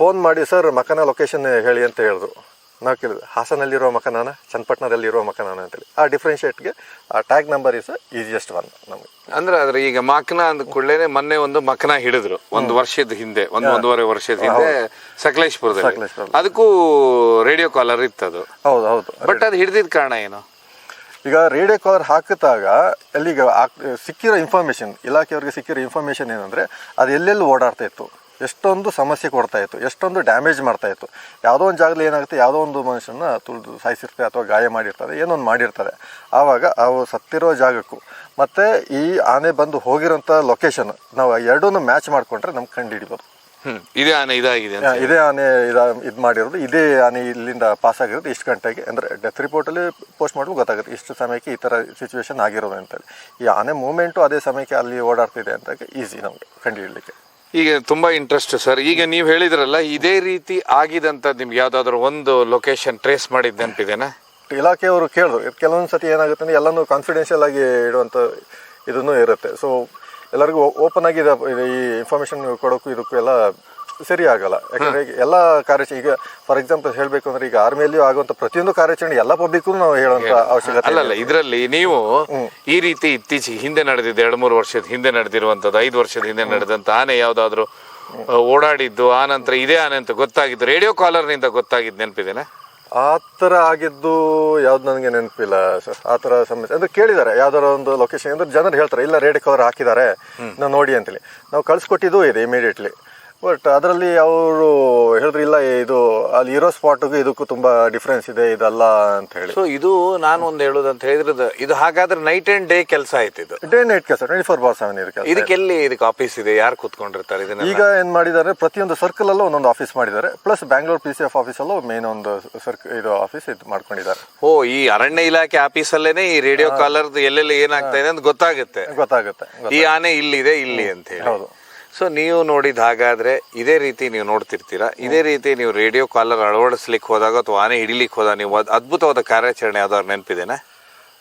ಫೋನ್ ಮಾಡಿ ಸರ್ ಮಕನ ಲೊಕೇಶನ್ ಹೇಳಿ ಅಂತ ಹೇಳಿದ್ರು. ನಾವು ಕೇಳಿದ್ವಿ ಹಾಸನಲ್ಲಿರೋ ಮಕನಾನ ಚನ್ನಪಟ್ಟಣದಲ್ಲಿರೋ ಮಕನಾನ ಅಂತೇಳಿ ಆ ಡಿಫ್ರೆನ್ಷಿಯೇಟ್ಗೆ ಆ tag number is easiest one ನಮಗೆ. ಅಂದ್ರೆ ಅದ್ರ ಈಗ ಮಕನ ಅಂದ ಕೂಡಲೇ ಮೊನ್ನೆ ಒಂದು ಮಕನ ಹಿಡಿದ್ರು ಒಂದು ವರ್ಷದ ಹಿಂದೆ ಒಂದು ಒಂದೂವರೆ ವರ್ಷದ ಹಿಂದೆ ಸಕಲೇಶ್ಪುರದಲ್ಲಿ. ಅದಕ್ಕೂ ರೇಡಿಯೋ ಕಾಲರ್ ಇತ್ತು ಅದು. ಹೌದು ಹೌದು. ಬಟ್ ಅದು ಹಿಡಿದಿದ್ದ ಕಾರಣ ಏನು? ಈಗ ರೇಡಿಯೋ ಕಾಲರ್ ಹಾಕಿದಾಗ ಈಗ ಸಿಕ್ಕಿರೋ ಇನ್ಫಾರ್ಮೇಷನ್ ಇಲಾಖೆಯವ್ರಿಗೆ ಸಿಕ್ಕಿರೋ ಇನ್ಫಾರ್ಮೇಷನ್ ಏನಂದ್ರೆ ಅದು ಎಲ್ಲೆಲ್ಲಿ ಓಡಾಡ್ತಾ ಇತ್ತು. ಎಷ್ಟೊಂದು ಸಮಸ್ಯೆ ಕೊಡ್ತಾ ಇತ್ತು ಎಷ್ಟೊಂದು ಡ್ಯಾಮೇಜ್ ಮಾಡ್ತಾ ಇತ್ತು. ಯಾವುದೋ ಒಂದು ಜಾಗದಲ್ಲಿ ಏನಾಗುತ್ತೆ ಯಾವುದೋ ಒಂದು ಮನುಷ್ಯನ ತುಳಿದು ಸಾಯಿಸಿರ್ತಾರೆ ಅಥವಾ ಗಾಯ ಮಾಡಿರ್ತಾರೆ ಏನೋ ಒಂದು ಮಾಡಿರ್ತಾರೆ. ಆವಾಗ ಅವು ಸತ್ತಿರೋ ಜಾಗಕ್ಕೂ ಮತ್ತು ಈ ಆನೆ ಬಂದು ಹೋಗಿರೋಂಥ ಲೊಕೇಶನ್ ನಾವು ಎರಡೂ ಮ್ಯಾಚ್ ಮಾಡಿಕೊಂಡ್ರೆ ನಮ್ಗೆ ಕಂಡು ಹಿಡಿಬೋದು ಇದೇ ಆನೆ ಇದಾಗಿದೆ ಇದೇ ಆನೆ ಇದ ಇದು ಮಾಡಿರೋದು ಇದೇ ಆನೆ ಇಲ್ಲಿಂದ ಪಾಸ್ ಆಗಿರೋದು ಇಷ್ಟು ಗಂಟೆಗೆ ಅಂದರೆ ಡೆತ್ ರಿಪೋರ್ಟಲ್ಲಿ ಪೋಸ್ಟ್ ಮಾಡಲು ಗೊತ್ತಾಗುತ್ತೆ ಇಷ್ಟು ಸಮಯಕ್ಕೆ ಈ ಥರ ಸಿಚುವೇಶನ್ ಆಗಿರೋದು ಅಂತೇಳಿ ಈ ಆನೆ ಮೂಮೆಂಟು ಅದೇ ಸಮಯಕ್ಕೆ ಅಲ್ಲಿ ಓಡಾಡ್ತಿದೆ ಅಂತ ಈಸಿ ನಮಗೆ ಕಂಡುಹಿಡಲಿಕ್ಕೆ. ಈಗ ತುಂಬಾ ಇಂಟ್ರೆಸ್ಟ್ ಸರ್ ಈಗ ನೀವು ಹೇಳಿದ್ರಲ್ಲ, ಇದೇ ರೀತಿ ಆಗಿದಂತ ನಿಮ್ಗೆ ಯಾವ್ದಾದ್ರು ಒಂದು ಲೊಕೇಶನ್ ಟ್ರೇಸ್ ಮಾಡಿದ್ ನೆನಪಿದೆನಾ ಇಲಾಖೆಯವರು ಕೇಳಿದ್ರು ಕೆಲವೊಂದು ಸತಿ ಏನಾಗುತ್ತೆ ಅಂದರೆ ಎಲ್ಲನೂ ಕಾನ್ಫಿಡೆನ್ಷಿಯಲ್ ಆಗಿ ಇಡುವಂಥ ಇದನ್ನು ಇರುತ್ತೆ. ಸೊ ಎಲ್ಲರಿಗೂ ಓಪನ್ ಆಗಿ ಈ ಇನ್ಫಾರ್ಮೇಶನ್ ಕೊಡೋಕ್ಕೂ ಇದಕ್ಕೂ ಎಲ್ಲ ಸರಿ ಆಗಲ್ಲ. ಯಾಕಂದ್ರೆ ಈಗ ಎಲ್ಲ ಕಾರ್ಯಾಚರಣೆ ಈಗ ಫಾರ್ ಎಕ್ಸಾಂಪಲ್ ಹೇಳಬೇಕು ಅಂದ್ರೆ ಈಗ ಆರ್ಮಿಯಲ್ಲಿಯೂ ಆಗುವಂತ ಪ್ರತಿಯೊಂದು ಕಾರ್ಯಾಚರಣೆ ಎಲ್ಲ ಪಬ್ಲಿಕ್ ನಾವು ಹೇಳುವಂತ ಅವಶ್ಯಕತೆ ಅಲ್ಲ ಇದರಲ್ಲಿ ನೀವು ಈ ರೀತಿ ಇತ್ತೀಚೆಗೆ ಹಿಂದೆ ನಡೆದಿದ್ದು ಎರಡು ಮೂರು ವರ್ಷದ ಹಿಂದೆ ನಡೆದಿರುವಂತದ್ದು ಐದು ವರ್ಷದ ಹಿಂದೆ ನಡೆದಂತ ಆನೆ ಯಾವ್ದಾದ್ರು ಓಡಾಡಿದ್ದು ಆ ನಂತರ ಇದೇ ಆನೆ ಅಂತ ಗೊತ್ತಾಗಿದ್ದು ರೇಡಿಯೋ ಕಾಲರ್ನಿಂದ ಗೊತ್ತಾಗಿದ್ದು ನೆನಪಿದೆನಾ? ಆ ಥರ ಆಗಿದ್ದು ಯಾವ್ದು ನನಗೆ ನೆನಪಿಲ್ಲ. ಸರ್ ಆ ಥರ ಸಮಸ್ಯೆ. ಅಂದ್ರೆ ಕೇಳಿದ್ದಾರೆ ಯಾವ್ದಾರ ಒಂದು ಲೊಕೇಶನ್ ಅಂದ್ರೆ ಜನರು ಹೇಳ್ತಾರೆ ಇಲ್ಲ ರೇಡಿಯೋ ಕವರ್ ಹಾಕಿದ್ದಾರೆ ನಾವು ನೋಡಿ ಅಂತೇಳಿ. ನಾವು ಕಳ್ಸಿಕೊಟ್ಟಿದ್ದು ಇದೆ ಇಮಿಡಿಯೇಟ್ಲಿ ಬಟ್ ಅದರಲ್ಲಿ ಅವರು ಹೇಳಿದ್ರು ಇಲ್ಲ ಇದು ಅಲ್ಲಿ ಇರೋ ಸ್ಪಾಟ್ಗೂ ಇದಕ್ಕೂ ತುಂಬಾ ಡಿಫ್ರೆನ್ಸ್ ಇದೆ ಇದಲ್ಲ ಅಂತ ಹೇಳಿ. ಸೊ ಇದು ನಾನು ಒಂದು ಹೇಳುದಂತ ಹೇಳಿದ್ರೆ ಇದು ಹಾಗಾದ್ರೆ ನೈಟ್ ಅಂಡ್ ಡೇ ಕೆಲಸ ಆಯ್ತು ಇದು? ಡೇ ನೈಟ್ ಕೆಲಸ ಟ್ವೆಂಟಿ ಫೋರ್ ಬಾರ್ ಸೆವೆನ್ ಇದಕ್ಕೆ ಇದಕ್ಕೆ ಎಲ್ಲಿ ಇದಕ್ಕೆ ಆಫೀಸ್ ಇದೆ ಯಾರು ಕೂತ್ಕೊಂಡಿರ್ತಾರೆ ಇದನ್ನ ಈಗ ಏನ್ ಮಾಡಿದ್ದಾರೆ ಪ್ರತಿಯೊಂದು ಸರ್ಕಲ್ ಅಲ್ಲೂ ಒಂದೊಂದು ಆಫೀಸ್ ಮಾಡಿದ್ದಾರೆ plus Bangalore P C F office ಅಲ್ಲೂ ಮೇನ್ ಒಂದು ಸರ್ಕಲ್ ಇದು ಆಫೀಸ್ ಇದು ಮಾಡ್ಕೊಂಡಿದ್ದಾರೆ. ಓ ಈ ಅರಣ್ಯ ಇಲಾಖೆ ಆಫೀಸಲ್ಲೇನೆ ಈ ರೇಡಿಯೋ ಕಾಲರ್ ಎಲ್ಲೆಲ್ಲಿ ಏನಾಗ್ತಾ ಇದೆ ಅಂತ ಗೊತ್ತಾಗುತ್ತೆ. ಗೊತ್ತಾಗುತ್ತೆ ಈ ಆನೆ ಇಲ್ಲಿದೆ ಇಲ್ಲಿ ಅಂತ ಹೇಳಿ. ಹೌದು. ಸೊ ನೀವು ನೋಡಿದ ಹಾಗಾದ್ರೆ ಇದೇ ರೀತಿ ನೀವು ನೋಡ್ತಿರ್ತೀರಾ? ಇದೇ ರೀತಿ ನೀವು ರೇಡಿಯೋ ಕಾಲರ್ ಅಳವಡಿಸ್ಲಿಕ್ಕೆ ಹೋದಾಗ ಅಥವಾ ಆನೆ ಹಿಡಿಲಿಕ್ಕೆ ಹೋದಾಗ ನೀವು ಅದ್- ಅದ್ಭುತವಾದ ಕಾರ್ಯಾಚರಣೆ ಯಾವ್ದಾದ್ರು ನೆನಪಿದೆನಾ?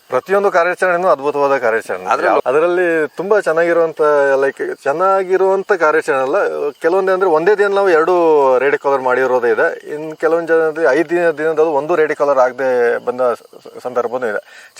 ಪ್ರತಿಯೊಂದು ಕಾರ್ಯಾಚರಣೆನೂ ಅದ್ಭುತವಾದ ಕಾರ್ಯಾಚರಣೆ. ಅದ್ರಲ್ಲೂ- ಅದರಲ್ಲಿ ತುಂಬಾ ಚೆನ್ನಾಗಿರುವಂತ ಲೈಕ್ ಚೆನ್ನಾಗಿರುವಂತ ಕಾರ್ಯಾಚರಣೆ ಅಲ್ಲ. ಕೆಲವೊಂದೇ ಅಂದ್ರೆ ಒಂದೇ ದಿನ ನಾವು ಎರಡು ರೇಡಿ ಕಾಲರ್ ಮಾಡಿರೋದೇ ಇದೆ. ಇನ್ ಕೆಲವೊಂದು ಜನ ಐದು ದಿನ ದಿನದಲ್ಲಿ ಒಂದು ರೇಡಿ ಕಾಲರ್ ಆಗದೆ ಬಂದ ಸ- ಸಂದರ್ಭನೂ ಇದೆ.